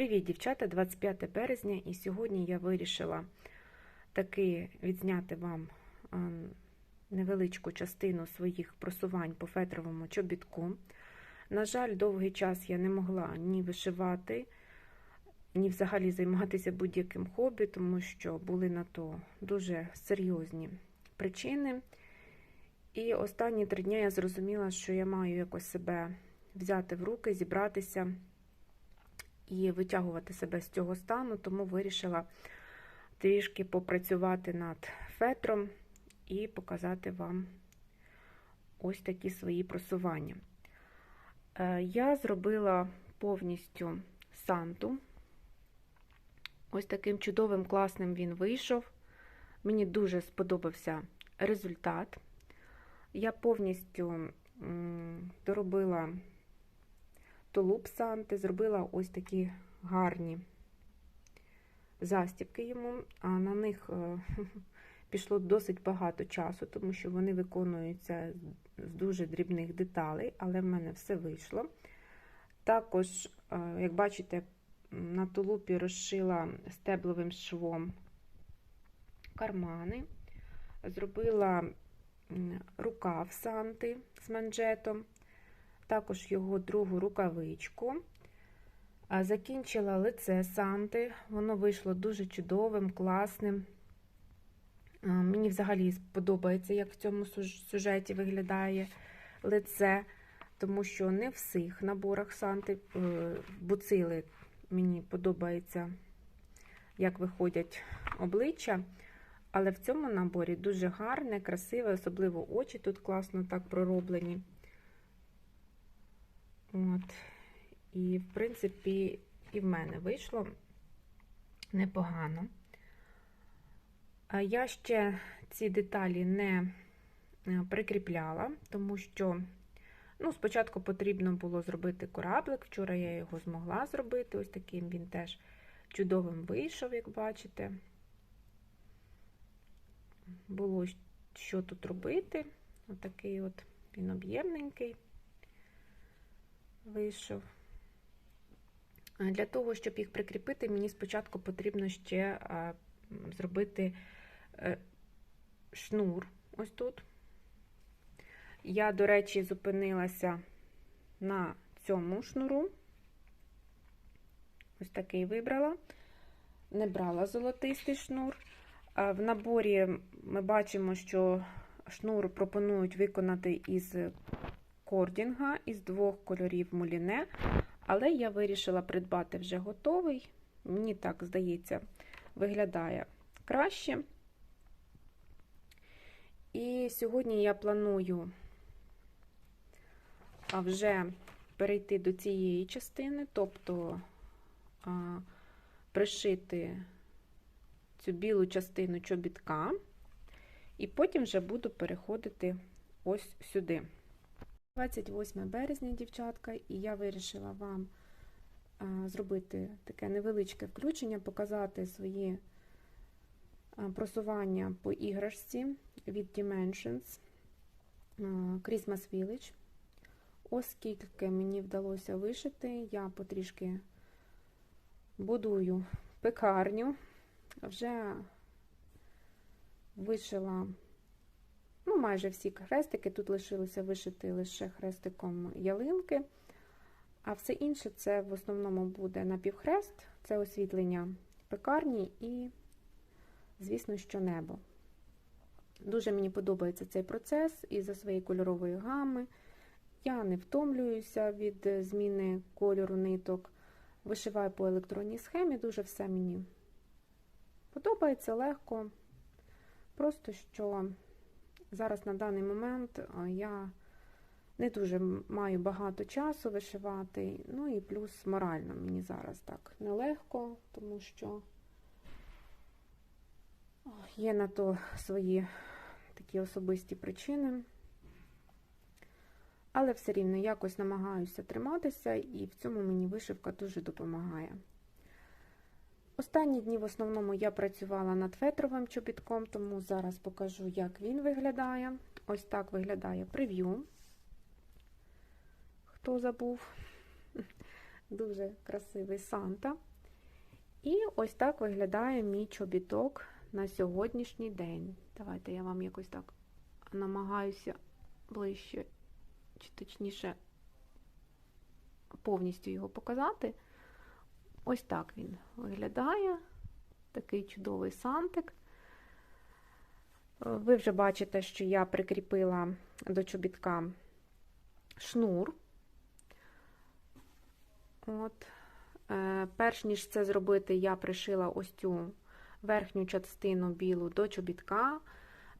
Привіт, дівчата! 25 березня, і сьогодні я вирішила таки відзняти вам невеличку частину своїх просувань по фетровому чобітку. На жаль, довгий час я не могла ні вишивати, ні взагалі займатися будь-яким хобі, тому що були на то дуже серйозні причини. І останні три дні я зрозуміла, що я маю якось себе взяти в руки, зібратися і витягувати себе з цього стану, тому вирішила трішки попрацювати над фетром і показати вам ось такі свої просування. Е, я зробила повністю санту. Ось таким чудовим, класним він вийшов. Мені дуже сподобався результат. Я повністю доробила тулуб Санти, зробила ось такі гарні застібки йому, а на них е, пішло досить багато часу, тому що вони виконуються з дуже дрібних деталей, але в мене все вийшло. Також, е, як бачите, на тулупі розшила стебловим швом кармани, зробила рукав санти з манжетом, також його другу рукавичку. Закінчила лице Санти, воно вийшло дуже чудовим, класним. Мені взагалі подобається, як в цьому сюжеті виглядає лице, тому що не в всіх наборах Санти е, буцили мені подобається, як виходять обличчя. Але в цьому наборі дуже гарне, красиве, особливо очі тут класно так пророблені. От. І, в принципі, і в мене вийшло непогано. Я ще ці деталі не е, прикріпляла, тому що ну, спочатку потрібно було зробити кораблик. Вчора я його змогла зробити. Ось таким він теж чудовим вийшов, як бачите. Було що тут робити. Отакий от він об'ємненький вийшов. Для того, щоб їх прикріпити, мені спочатку потрібно ще зробити е, шнур ось тут. Я, до речі, зупинилася на цьому шнуру. Ось такий вибрала, не брала золотистий шнур. В наборі ми бачимо, що шнур пропонують виконати із кордінга із двох кольорів муліне, але я вирішила придбати вже готовий. Мені так здається, виглядає краще. І сьогодні я планую вже перейти до цієї частини, тобто пришити цю білу частину чобітка, і потім вже буду переходити ось сюди. 28 березня, дівчатка, і я вирішила вам зробити таке невеличке включення, показати свої просування по іграшці від Dimensions Christmas Village. Оскільки мені вдалося вишити, я потрішки будую пекарню, вже вишила майже всі хрестики. Тут лишилося вишити лише хрестиком ялинки. А все інше це в основному буде напівхрест, це освітлення пекарні і, звісно, що небо. Дуже мені подобається цей процес із-за своєї кольорової гами. Я не втомлююся від зміни кольору ниток. Вишиваю по електронній схемі, дуже все мені подобається легко. Просто що Зараз на даний момент е, я не дуже маю багато часу вишивати, ну і плюс морально мені зараз так нелегко, тому що є на то свої такі особисті причини. Але все рівно якось намагаюся триматися, і в цьому мені вишивка дуже допомагає. Останні дні в основному я працювала над фетровим чобітком, тому зараз покажу, як він виглядає. Ось так виглядає прев'ю. Хто забув? дуже красивий Санта. І ось так виглядає мій чобіток на сьогоднішній день. Давайте я вам якось так намагаюся ближче, чи точніше, повністю його показати. Ось так він виглядає. Такий чудовий сантик. Ви вже бачите, що я прикріпила до чобітка шнур. От. Е, Перш ніж це зробити, я пришила ось цю верхню частину білу до чобітка.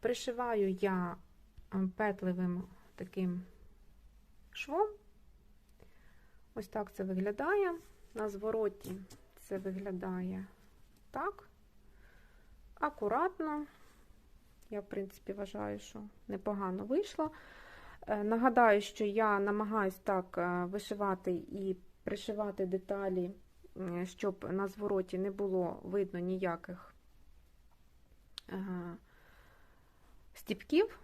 Пришиваю я петлевим таким швом. Ось так це виглядає. На звороті це виглядає так. Акуратно. Я, в принципі, вважаю, що непогано вийшло. Е, Нагадаю, що я намагаюсь так е, вишивати і пришивати деталі, е, щоб на звороті не було видно ніяких стіпків,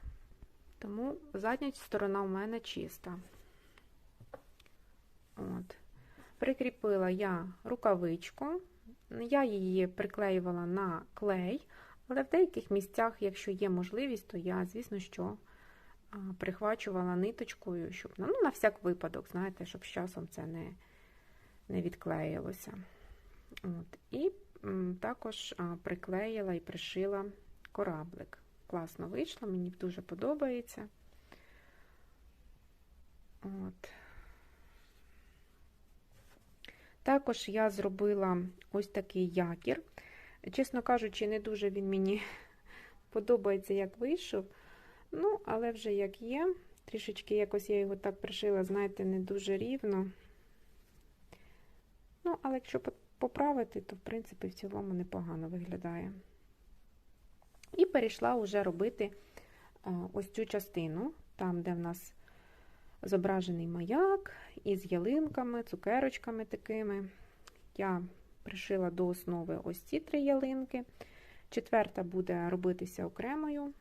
тому задня сторона у мене чиста. От. Прикріпила я рукавичку, я її приклеювала на клей, але в деяких місцях, якщо є можливість, то я, звісно, що прихвачувала ниточкою, щоб ну, на всяк випадок, знаєте, щоб з часом це не не відклеїлося. От. І також приклеїла і пришила кораблик. Класно вийшло, мені дуже подобається. От. Також я зробила ось такий якір. Чесно кажучи, не дуже він мені подобається, як вийшов. Ну, але вже як є. Трішечки якось я його так пришила, знаєте, не дуже рівно. Ну, але якщо поправити, то, в принципі, в цілому непогано виглядає. І перейшла вже робити ось цю частину, там, де в нас зображений маяк із ялинками, цукерочками такими. Я пришила до основи ось ці три ялинки. Четверта буде робитися окремою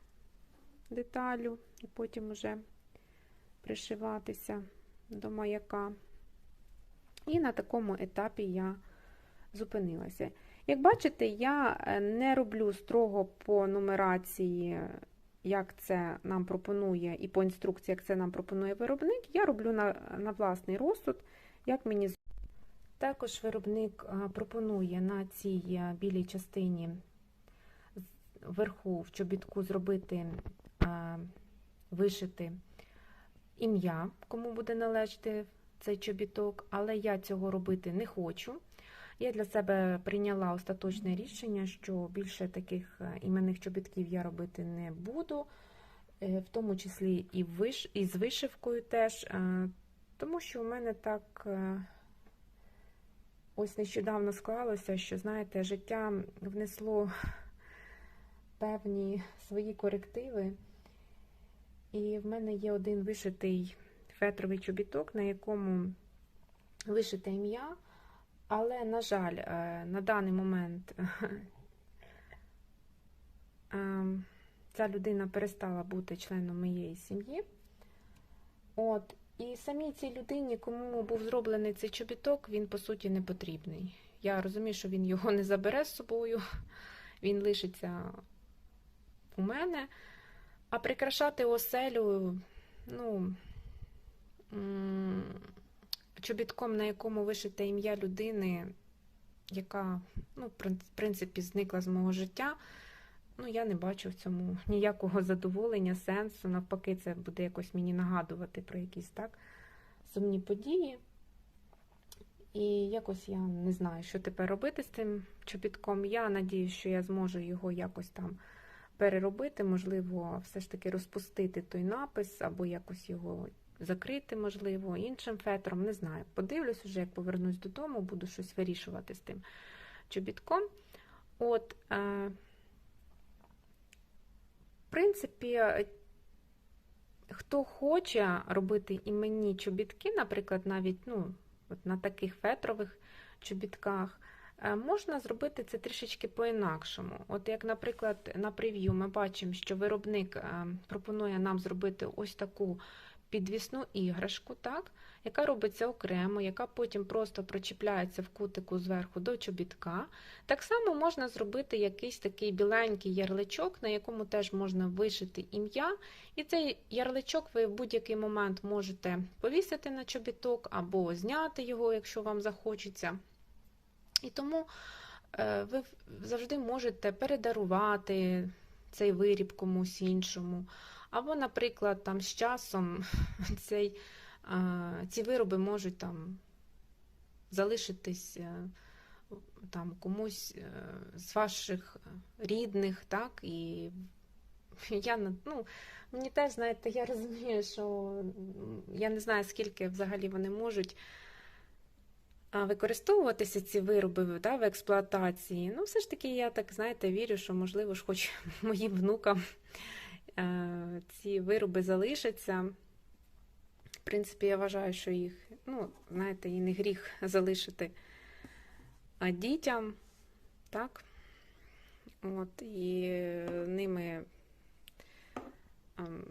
деталю, і потім вже пришиватися до маяка. І на такому етапі я зупинилася. Як бачите, я е, не роблю строго по нумерації, як це нам пропонує, і по інструкції, як це нам пропонує виробник, я роблю на, на власний розсуд, як мені також виробник пропонує на цій білій частині вверху в чобітку зробити, вишити ім'я, кому буде належати цей чобіток, але я цього робити не хочу. Я для себе прийняла остаточне рішення, що більше таких е, іменних чобітків я робити не буду, е, в тому числі і, виш... і з вишивкою теж, тому що у мене так ось нещодавно склалося, що, знаєте, життя внесло певні свої корективи. І в мене є один вишитий фетровий чобіток, на якому вишите ім'я, але, на жаль, е, на даний момент ем, ця людина перестала бути членом моєї сім'ї. От, і самій цій людині, кому був зроблений цей чобіток, він, по суті, не потрібний. Я розумію, що він його не забере з собою, він лишиться у мене. А прикрашати оселю, ну, чобітком, на якому вишите ім'я людини, яка, ну, в принципі, зникла з мого життя. Ну, я не бачу в цьому ніякого задоволення, сенсу. Навпаки, це буде якось мені нагадувати про якісь так сумні події. І якось я не знаю, що тепер робити з цим чобітком. Я надію, що я зможу його якось там переробити, можливо, все ж таки розпустити той напис, або якось його закрити, можливо, іншим фетром. Не знаю. Подивлюсь, вже, як повернусь додому, буду щось вирішувати з тим чобітком. От. Е принципі, е, хто хоче робити іменні чобітки, наприклад, навіть ну, от на таких фетрових чобітках, е, можна зробити це трішечки по-інакшому. От як, наприклад, на прев'ю ми бачимо, що виробник е, пропонує нам зробити ось таку підвісну іграшку, так, яка робиться окремо, яка потім просто причіпляється в кутику зверху до чобітка. Так само можна зробити якийсь такий біленький ярличок, на якому теж можна вишити ім'я. І цей ярличок ви в будь-який момент можете повісити на чобіток або зняти його, якщо вам захочеться. І тому е, ви завжди можете передарувати цей виріб комусь іншому. Або, наприклад, там з часом цей, ці вироби можуть там залишитись е, там, комусь е, з ваших рідних, так, і я ну, мені теж, знаєте, я розумію, що я не знаю, скільки взагалі вони можуть використовуватися ці вироби да, в експлуатації. Ну, все ж таки, я так, знаєте, вірю, що, можливо, ж хоч моїм внукам ці вироби залишаться. В принципі, я вважаю, що їх, ну, знаєте, і не гріх залишити дітям, так? От, і ними. Ем,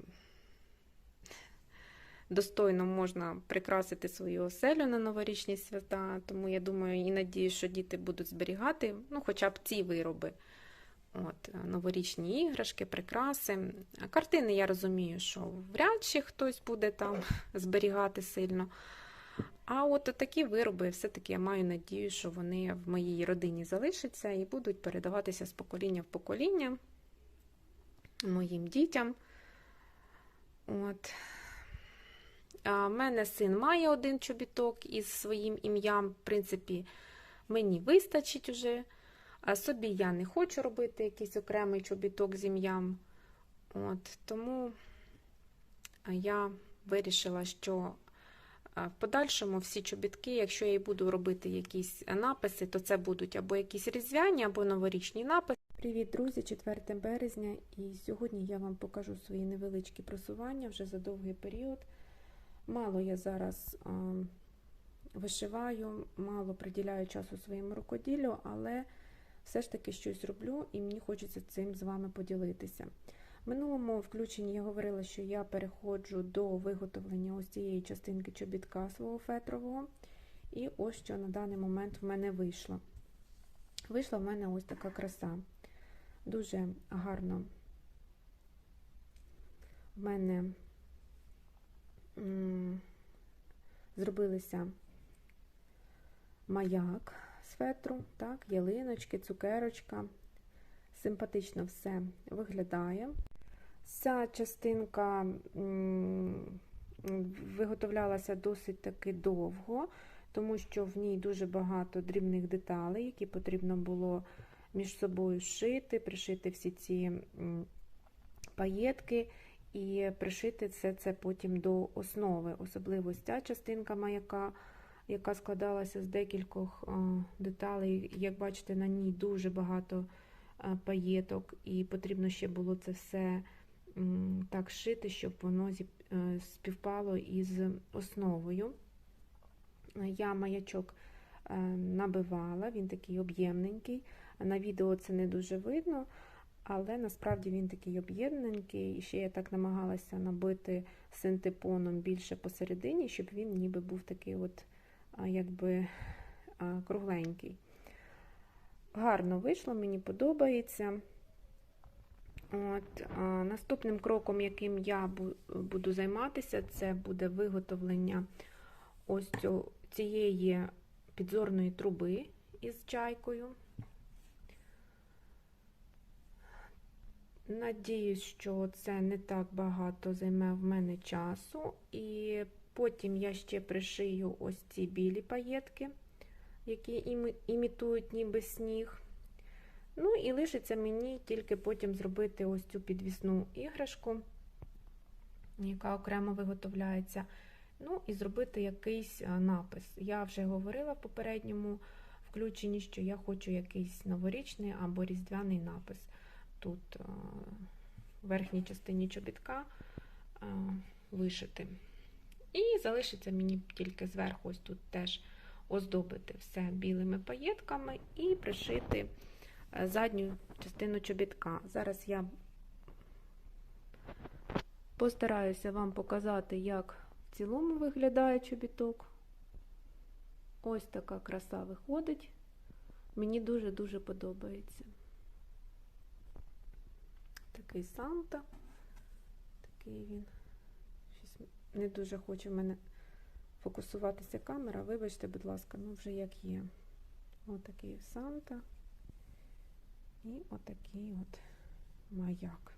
достойно можна прикрасити свою оселю на новорічні свята, тому я думаю і надію, що діти будуть зберігати ну, хоча б ці вироби. От, Новорічні іграшки, прикраси. Картини, я розумію, що вряд чи хтось буде там зберігати сильно. А от такі вироби, все-таки я маю надію, що вони в моїй родині залишаться і будуть передаватися з покоління в покоління моїм дітям. От. У мене син має один чобіток із своїм ім'ям. В принципі, мені вистачить уже. Собі я не хочу робити якийсь окремий чобіток з ім'ям. От, Тому я вирішила, що в подальшому всі чобітки, якщо я буду робити якісь написи, то це будуть або якісь різдвяні, або новорічні написи. Привіт, друзі! 4 березня, і сьогодні я вам покажу свої невеличкі просування вже за довгий період. Мало я зараз вишиваю, мало приділяю часу своєму рукоділлю, але все ж таки щось роблю і мені хочеться цим з вами поділитися. В минулому включенні я говорила, що я переходжу до виготовлення ось цієї частинки чобітка свого фетрового. І ось що на даний момент в мене вийшло. Вийшла в мене ось така краса. Дуже гарно в мене зробилися маяк з фетру, так, ялиночки, цукерочка. Симпатично все виглядає. Ця частинка виготовлялася досить таки довго, тому що в ній дуже багато дрібних деталей, які потрібно було між собою шити, пришити всі ці паєтки і пришити все це потім до основи. Особливо ця частинка маяка, яка складалася з декількох деталей. Як бачите, на ній дуже багато паєток, і потрібно ще було це все так шити, щоб воно е, співпало із основою. Я маячок е, набивала, він такий об'ємненький. На відео це не дуже видно, але насправді він такий об'єднаненький. І ще я так намагалася набити синтепоном більше посередині, щоб він ніби був такий от, якби кругленький. Гарно вийшло, мені подобається. От, Наступним кроком, яким я буду займатися, це буде виготовлення ось цієї підзорної труби із чайкою. Надіюсь, що це не так багато займе в мене часу. І потім я ще пришию ось ці білі паєтки, які імітують ніби сніг. Ну, і лишиться мені тільки потім зробити ось цю підвісну іграшку, яка окремо виготовляється. Ну, і зробити якийсь напис. Я вже говорила в попередньому включенні, що я хочу якийсь новорічний або різдвяний напис тут е, в верхній частині чобітка е, вишити. І залишиться мені тільки зверху, ось тут теж оздобити все білими паєтками і пришити е, задню частину чобітка. Зараз я Постараюся вам показати, як в цілому виглядає чобіток. Ось така краса виходить. Мені дуже-дуже подобається. Такий Санта. Такий він. Не дуже хоче в мене фокусуватися камера. Вибачте, будь ласка, ну вже як є. Отакий Санта. І отакий от маяк.